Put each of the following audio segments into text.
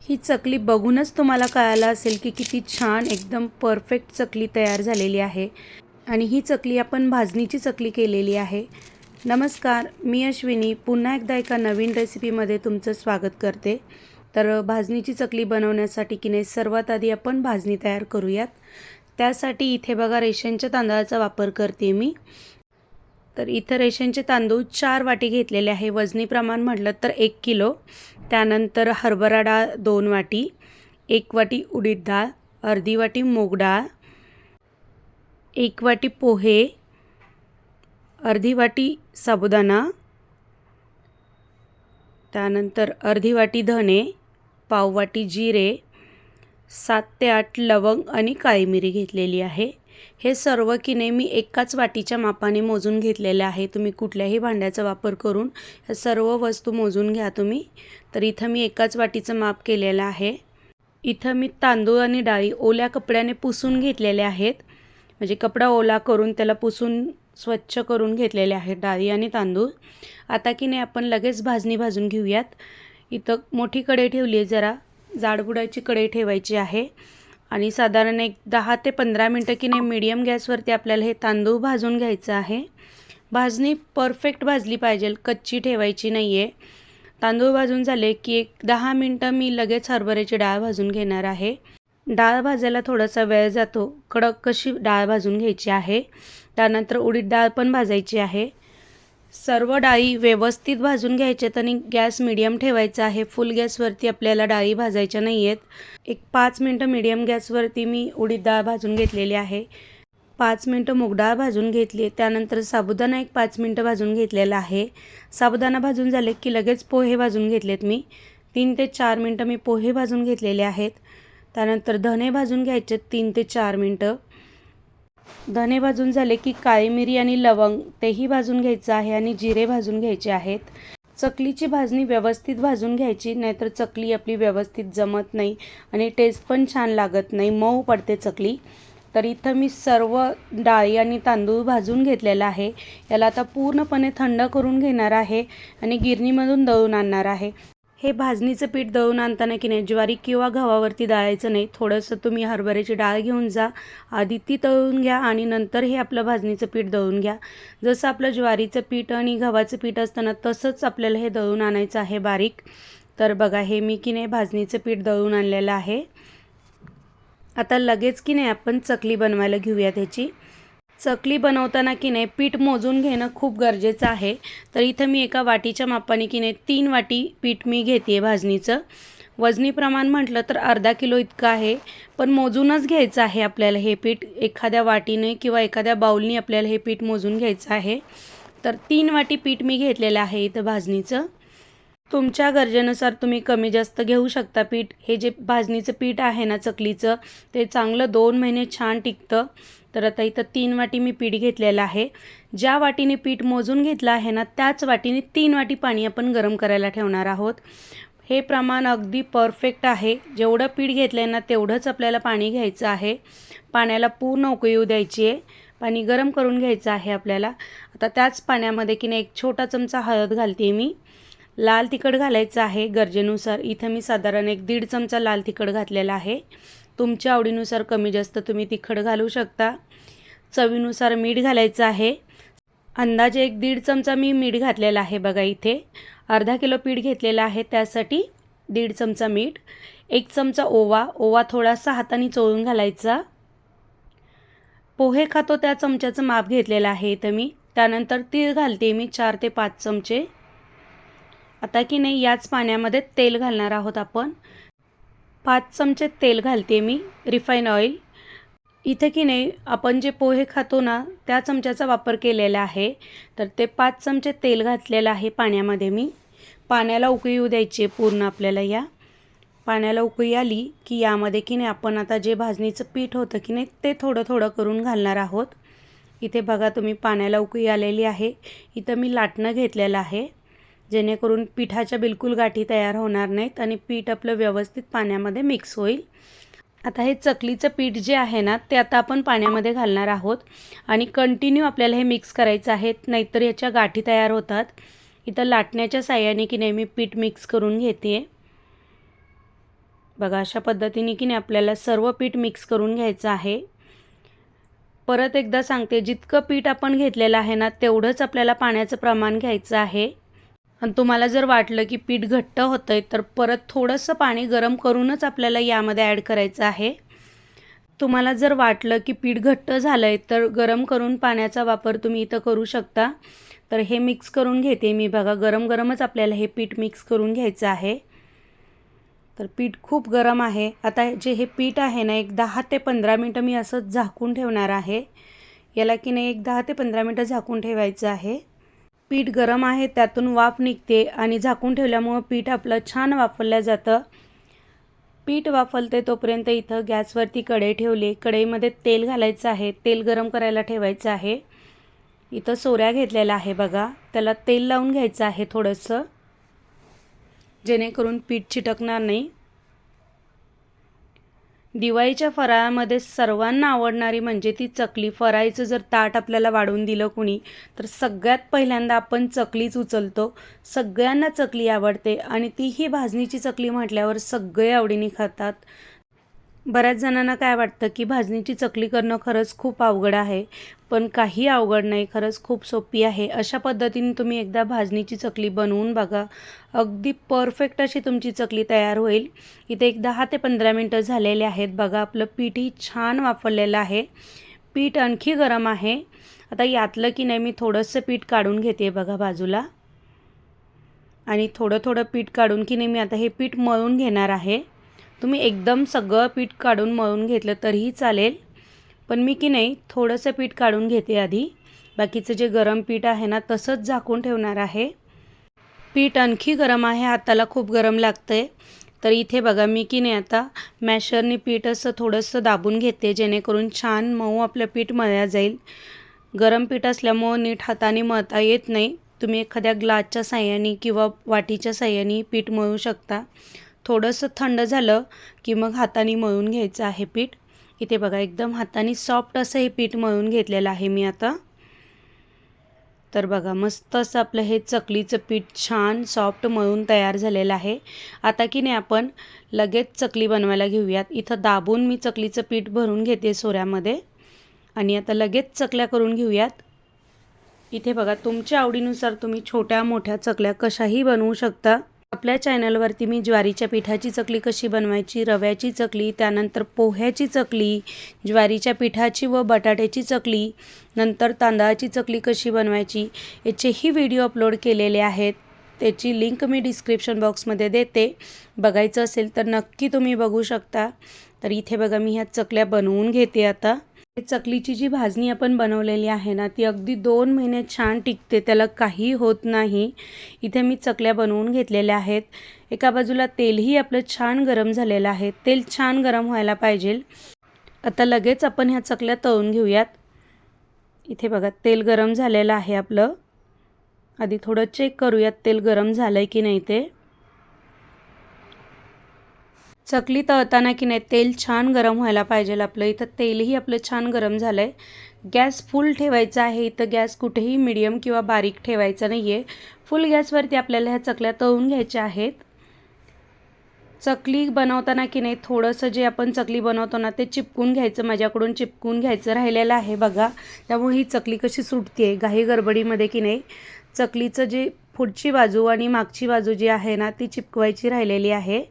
ही चकली बघूनच तुम्हाला कळालं असेल की किती छान एकदम परफेक्ट चकली तयार झालेली आहे. आणि ही चकली आपण भाजणीची चकली केलेली आहे. नमस्कार मी अश्विनी. पुन्हा एकदा एका नवीन रेसिपीमध्ये तुमचं स्वागत करते. तर भाजणीची चकली बनवण्यासाठी की नाही सर्वात आधी आपण भाजणी तयार करूयात. त्यासाठी इथे बघा रेशनच्या तांदळाचा वापर करते मी. तर इथं रेशनचे तांदूळ चार वाटी घेतलेले आहे. वजनी प्रमाण म्हटलं तर एक किलो. त्यानंतर हरभरा डाळ दोन वाटी एक वाटी उडीद डाळ अर्धी वाटी मूग डाळ एक वाटी पोहे अर्धी वाटी साबुदाणा त्यानंतर अर्धी वाटी धणे पाव वाटी जिरे सात ते आठ लवंग आणि काळी मिरी घेतलेली आहे. हे सर्व किने मी एकाच वाटीच्या मापाने मोजून घेतलेले आहे. तुम्ही कुठल्याही भांड्याचा वापर करून ह्या सर्व वस्तू मोजून घ्या तुम्ही. तर इथं मी एकाच वाटीचं माप केलेलं आहे. इथं मी तांदूळ आणि डाळी ओल्या कपड्याने पुसून घेतलेले आहेत. म्हणजे कपडा ओला करून त्याला पुसून स्वच्छ करून घेतलेले आहेत डाळी आणि तांदूळ. आता की नाही आपण लगेच भाजणी भाजून घेऊयात. इथं मोठी कढई ठेवली आहे. जरा जाडबुडाची कढई ठेवायची आहे. आणि साधारण एक दहा ते पंधरा मिनटं की नाही मीडियम गॅसवरती आपल्याला हे तांदूळ भाजून घ्यायचं आहे. भाजणी परफेक्ट भाजली पाहिजे कच्ची ठेवायची नाही आहे तांदूळ भाजून झाले की एक दहा मिनटं मी लगेच हरभऱ्याची डाळ भाजून घेणार आहे. डाळ भाजायला थोडासा वेळ जातो. कडक कशी डाळ भाजून घ्यायची आहे त्यानंतर उडीद डाळ पण भाजायची आहे. सर्व डाळी व्यवस्थित भाजून घ्यायच्यात आणि गॅस मिडियम ठेवायचा आहे. फुल गॅसवरती आपल्याला डाळी भाजायच्या नाही आहेत एक पाच मिनटं मिडियम गॅसवरती मी उडीद डाळ भाजून घेतलेली आहे. पाच मिनटं मूग डाळ भाजून घेतली त्यानंतर साबुदाणा एक पाच मिनटं भाजून घेतलेला आहे. साबुदाणा भाजून झाले की लगेच पोहे भाजून घेतलेत मी. तीन ते चार मिनटं मी पोहे भाजून घेतलेले आहेत. त्यानंतर धणे भाजून घ्यायचे तीन ते चार मिनटं. धने भाजून झाले की काळी मिरी आणि लवंग तेही भाजून घ्यायचं आहे आणि जिरे भाजून घ्यायचे आहेत. चकलीची भाजणी व्यवस्थित भाजून घ्यायची नाहीतर चकली आपली व्यवस्थित जमत नाही आणि टेस्ट पण छान लागत नाही. मऊ पडते चकली. तर इथं मी सर्व डाळी आणि तांदूळ भाजून घेतलेला आहे. याला आता पूर्णपणे थंड करून घेणार आहे आणि गिरणीमधून दळून आणणार आहे. हे भाजणीचं पीठ दळून आणताना की नाही ज्वारी किंवा गव्हावरती दळायचं नाही थोडंसं तुम्ही हरभऱ्याची डाळ घेऊन जा. आधी ती तळून घ्या आणि नंतर हे आपलं भाजणीचं पीठ दळून घ्या. जसं आपलं ज्वारीचं पीठ आणि गव्हाचं पीठ असतं ना तसंच आपल्याला हे दळून आणायचं आहे बारीक. तर बघा हे मी की नाही भाजणीचं पीठ दळून आणलेलं आहे. आता लगेच की नाही आपण चकली बनवायला घेऊया त्याची चकली बनवताना की नाही पीठ मोजून घेणं खूप गरजेचं आहे. तर इथं मी एका वाटीच्या मापाने की नाही तीन वाटी पीठ मी घेते आहे भाजणीचं. वजनी प्रमाण म्हटलं तर अर्धा किलो इतकं आहे पण मोजूनच घ्यायचं आहे आपल्याला हे पीठ. एखाद्या वाटीने किंवा एखाद्या बाऊलनी आपल्याला हे पीठ मोजून घ्यायचं आहे. तर तीन वाटी पीठ मी घेतलेलं आहे इथं भाजणीचं. तुमच्या गरजेनुसार तुम्ही कमी जास्त घेऊ शकता पीठ. हे जे भाजणीचं पीठ आहे ना चकलीचं ते चांगलं दोन महिने छान टिकतं. तर आता इथं तीन वाटी मी पीठ घेतलेलं आहे. ज्या वाटीने पीठ मोजून घेतलं आहे ना त्याच वाटीने तीन वाटी पाणी आपण गरम करायला ठेवणार आहोत. हे प्रमाण अगदी परफेक्ट आहे. जेवढं पीठ घेतलं आहे ना तेवढंच आपल्याला पाणी घ्यायचं आहे. पाण्याला पूर्ण उकळीऊ द्यायची आहे. पाणी गरम करून घ्यायचं आहे आपल्याला. आता त्याच पाण्यामध्ये की नाही एक छोटा चमचा हळद घालते मी. लाल तिखट घालायचं आहे गरजेनुसार. इथं मी साधारण एक दीड चमचा लाल तिखट घातलेला आहे. तुमच्या आवडीनुसार कमी जास्त तुम्ही तिखट घालू शकता. चवीनुसार मीठ घालायचं आहे. अंदाजे एक दीड चमचा मी मीठ घातलेला आहे बघा इथे. अर्धा किलो पीठ घेतलेलं आहे त्यासाठी दीड चमचा मीठ एक चमचा ओवा ओवा थोडासा हाताने चोळून घालायचा. पोहे खातो त्या चमच्याचं माप घेतलेलं आहे इथं मी. त्यानंतर तीळ घालते मी चार ते पाच चमचे. आता की नाही याच पाण्यामध्ये तेल घालणार आहोत आपण. पाच चमचे तेल घालते मी रिफाईन ऑइल. इथे की नाही आपण जे पोहे खातो ना त्या चमच्याचा वापर केलेला आहे. तर ते पाच चमचे तेल घातलेलं आहे पाण्यामध्ये मी. पाण्याला उकळी येऊ द्यायची आहे पूर्ण आपल्याला या. पाण्याला उकळी आली की यामध्ये की नाही आपण आता जे भाजणीचं पीठ होतं की नाही ते थोडं थोडं करून घालणार आहोत. इथे बघा तुम्ही पाण्याला उकळी आलेली आहे. इथं मी लाटणं घेतलेलं आहे. जेणेकरून पिठाच्या बिलकुल गाठी तयार होणार नाहीत आणि पीठ आपलं व्यवस्थित पाण्यामध्ये मिक्स होईल. आता हे चकलीचं पीठ जे आहे ना ते आता आपण पाण्यामध्ये घालणार आहोत आणि कंटिन्यू आपल्याला हे मिक्स करायचं आहे नाहीतर याच्या गाठी तयार होतात. इथं लाटण्याच्या साह्याने की नाही मी पीठ मिक्स करून घेते बघा अशा पद्धतीने की नाही आपल्याला सर्व पीठ मिक्स करून घ्यायचं आहे. परत एकदा सांगते जितकं पीठ आपण घेतलेलं आहे ना तेवढंच आपल्याला पाण्याचं प्रमाण घ्यायचं आहे. आणि तुम्हाला जर वाटलं की पीठ घट्ट होतं आहे तर परत थोडंसं पाणी गरम करूनच आपल्याला यामध्ये ॲड करायचं आहे. तुम्हाला जर वाटलं की पीठ घट्ट झालं आहे तर गरम करून पाण्याचा वापर तुम्ही इथं करू शकता. तर हे मिक्स करून घेते मी. बघा गरम गरमच आपल्याला हे पीठ मिक्स करून घ्यायचं आहे. तर पीठ खूप गरम आहे. आता जे हे पीठ आहे ना एक दहा ते पंधरा मिनटं मी असंच झाकून ठेवणार आहे. याला की नाही एक दहा ते पंधरा मिनटं झाकून ठेवायचं आहे. पीठ गरम आहे त्यातून वाफ निघते आणि झाकून ठेवल्यामुळं पीठ आपलं छान वाफरलं जातं. पीठ वाफलते तोपर्यंत इथं गॅसवरती कढई ठेवली. कढईमध्ये तेल घालायचं आहे. तेल गरम करायला ठेवायचं आहे. इथं सोऱ्या घेतलेल्या आहे बघा. त्याला तेल लावून घ्यायचं आहे थोडंसं. जेणेकरून पीठ चिटकणार नाही. दिवाळीच्या फराळामध्ये सर्वांना आवडणारी म्हणजे ती चकली. फराळीचं जर ताट आपल्याला वाढवून दिलं कुणी तर सगळ्यात पहिल्यांदा आपण चकलीच उचलतो. सगळ्यांना चकली आवडते आणि तीही भाजणीची चकली म्हटल्यावर सगळे आवडीने खातात. बऱ्याच जणांना काय वाटतं की भाजणीची चकली करणं खरंच खूप अवघड आहे पण काही अवघड नाही खरंच खूप सोपी आहे. अशा पद्धतीने तुम्ही एकदा भाजणीची चकली बनवून बघा. अगदी परफेक्ट अशी तुमची चकली तयार होईल. इथे एक दहा ते पंधरा मिनटं झालेले आहेत. बघा आपलं पीठही छान वापरलेलं आहे. पीठ आणखी गरम आहे. आता यातलं की नाही मी थोडंसं पीठ काढून घेते बघा बाजूला. आणि थोडं थोडं पीठ काढून की नाही मी आता हे पीठ मळून घेणार आहे. तुम्ही एकदम सगळं पीठ काढून मळून घेतलं तरीही चालेल. पण मी की नाही थोडंसं पीठ काढून घेते आधी. बाकीचं जे गरम पीठ आहे ना तसंच झाकून ठेवणार आहे. पीठ आणखी गरम आहे हाताला खूप गरम लागतं आहे तर इथे बघा मी की नाही आता मॅशरने पीठ असं थोडंसं दाबून घेते जेणेकरून छान मऊ आपलं पीठ मळल्या जाईल. गरम पीठ असल्यामुळं नीट हाताने मळता येत नाही. तुम्ही एखाद्या ग्लासच्या साह्याने किंवा वाटीच्या साह्याने पीठ मळू शकता. थोडंसं थंड झालं की मग हाताने मळून घ्यायचं आहे पीठ. इथे बघा एकदम हाताने सॉफ्ट असं हे पीठ मळून घेतलेलं आहे मी आता. तर बघा मस्त असं आपलं हे चकलीचं पीठ छान सॉफ्ट मळून तयार झालेलं आहे. आता की नाही आपण लगेच चकली बनवायला घेऊयात. इथं दाबून मी चकलीचं पीठ भरून घेते सोऱ्यामध्ये. आणि आता लगेच चकल्या करून घेऊयात. इथे बघा तुमच्या आवडीनुसार तुम्ही छोट्या मोठ्या चकल्या कशाही बनवू शकता. आपल्या चॅनलवरती मी ज्वारीच्या पिठाची चकली कशी बनवायची रव्याची चकली त्यानंतर पोह्याची चकली ज्वारीच्या पिठाची व बटाट्याची चकली नंतर तांदळाची चकली कशी बनवायची याचेही व्हिडिओ अपलोड केलेले आहेत. त्याची लिंक मी डिस्क्रिप्शन बॉक्समध्ये देते. बघायचं असेल तर नक्की तुम्ही बघू शकता. तर इथे बघा मी ह्या चकल्या बनवून घेते आता. चकलीची जी भाजणी आपण बनवलेली आहे ना ती अगदी दोन महिने छान टिकते त्याला काही होत नाही. इथे मी चकल्या बनवून घेतलेल्या आहेत. एका बाजूला तेलही आपलं छान गरम झालेलं आहे. तेल छान गरम व्हायला पाहिजे. आता लगेच आपण ह्या चकल्या तळून घेऊयात. इथे बघा तेल गरम झालेलं आहे आपलं. आधी थोडं चेक करूयात तेल गरम झालं आहे की नाही ते. चकली तळताना की नाही तेल छान गरम व्हायला पाहिजे आपलं. इथं तेलही आपलं छान गरम झालं आहे गॅस फुल ठेवायचा आहे. इथं गॅस कुठेही मिडियम किंवा बारीक ठेवायचा नाही आहे फुल गॅसवरती आपल्याला ह्या चकल्या तळून घ्यायच्या आहेत. चकली बनवताना की नाही थोडंसं जे आपण चकली बनवतो ना ते चिपकून घ्यायचं. माझ्याकडून चिपकून घ्यायचं राहिलेलं आहे बघा. त्यामुळे ही चकली कशी सुटते आहे घाई गडबडीमध्ये की नाही चकलीचं जे पुढची बाजू आणि मागची बाजू जी आहे ना ती चिपकवायची राहिलेली आहे.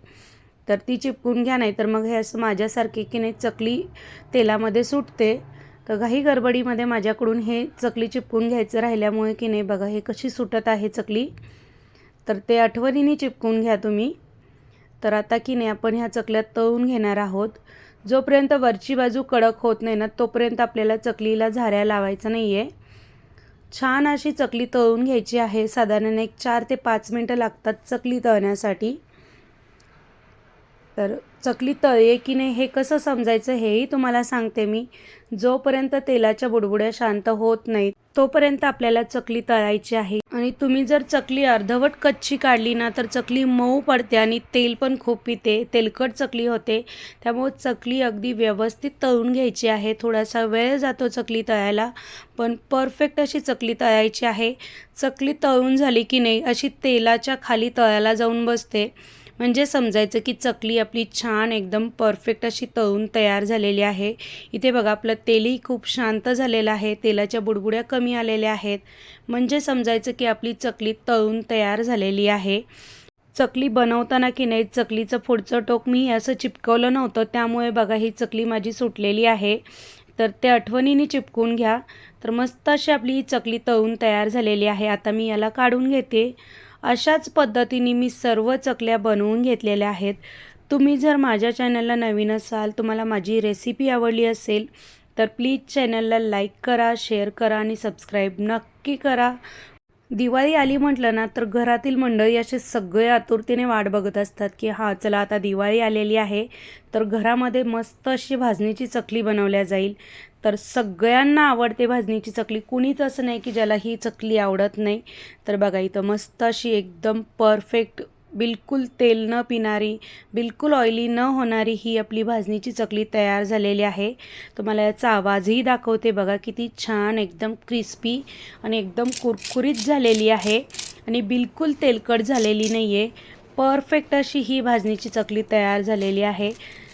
तर ती चिपकून घ्या नाही तर मग हे असं माझ्यासारखे की नाही चकली तेलामध्ये सुटते. तर काही गडबडीमध्ये माझ्याकडून हे चकली चिपकून घ्यायचं राहिल्यामुळे की नाही बघा हे कशी सुटत आहे चकली. तर ते आठवणीने चिपकून घ्या तुम्ही. तर आता की नाही आपण ह्या चकल्यात तळून घेणार आहोत. जोपर्यंत वरची बाजू कडक होत नाही ना तोपर्यंत आपल्याला चकलीला झाऱ्या लावायचं नाही आहे छान अशी चकली तळून घ्यायची आहे. साधारण एक चार ते पाच मिनटं लागतात चकली तळण्यासाठी. तर चकली तळे की नाही हे कसं समजायचं हेही तुम्हाला सांगते मी. जोपर्यंत तेलाच्या बुडबुड्या शांत होत नाहीत तोपर्यंत आपल्याला चकली तळायची आहे. आणि तुम्ही जर चकली अर्धवट कच्ची काढली ना तर चकली मऊ पडते आणि तेल पण खूप पिते. तेलकट चकली होते. त्यामुळे चकली अगदी व्यवस्थित तळून घ्यायची आहे. थोडासा वेळ जातो चकली तळायला पण परफेक्ट अशी चकली तळायची आहे. चकली तळून झाली की नाही अशी तेलाच्या खाली तळायला जाऊन बसते. म्हणजे समजायचं की चकली आपली छान एकदम परफेक्ट अशी तळून तयार झालेली आहे. इथे बघा आपलं तेलही खूप शांत झालेलं आहे. तेलाच्या बुडबुड्या कमी आलेल्या आहेत. म्हणजे समजायचं की आपली चकली तळून तयार झालेली आहे. चकली बनवताना की नाही चकलीचं पुढचं टोक मी असं चिपकवलं नव्हतं. त्यामुळे बघा ही चकली माझी सुटलेली आहे. तर ते आठवणीने चिपकून घ्या. तर मस्त अशी आपली ही चकली तळून तयार झालेली आहे. आता मी याला काढून घेते. अशाच पद्धतीने मी सर्व चकल्या बनवून घेतलेल्या आहेत. तुम्ही जर माझ्या चॅनलला नवीन असाल तुम्हाला माझी रेसिपी आवडली असेल तर प्लीज चॅनलला लाईक करा शेअर करा आणि सबस्क्राईब नक्की करा. दिवाळी आली म्हटलं ना तर घरातील मंडळी असे सगळे आतुरतेने वाट बघत असतात की हां चला आता दिवाळी आलेली आहे तर घरामध्ये मस्त अशी भाजणीची चकली बनवल्या जाईल. तर सगळ्यांना आवडते भाजणीची चकली. कुणीच असं नाही की ज्याला ही चकली आवडत नाही. तर बघा इथं मस्त अशी एकदम परफेक्ट बिलकुल तेल न पिणारी बिलकुल ऑइली न होणारी ही आपली भाजणीची चकली तयार झालेली आहे. तुम्हाला याचा आवाजही दाखवते बघा किती छान एकदम क्रिस्पी आणि एकदम कुरकुरीत झालेली आहे आणि बिलकुल तेलकट झालेली नाही आहे परफेक्ट अशी ही भाजणीची चकली तयार झालेली आहे.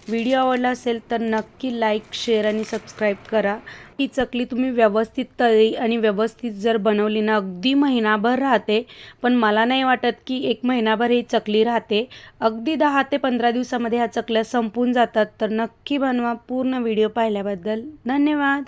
व्हिडिओ आवडला असेल तर नक्की लाईक शेअर आणि सबस्क्राईब करा. ही चकली तुम्ही व्यवस्थित तळी आणि व्यवस्थित जर बनवली ना अगदी महिनाभर राहते. पण मला नाही वाटत की एक महिनाभर ही चकली राहते. अगदी दहा ते पंधरा दिवसामध्ये ह्या चकल्या संपून जातात. तर नक्की बनवा पूर्ण व्हिडिओ पाहिल्याबद्दल धन्यवाद.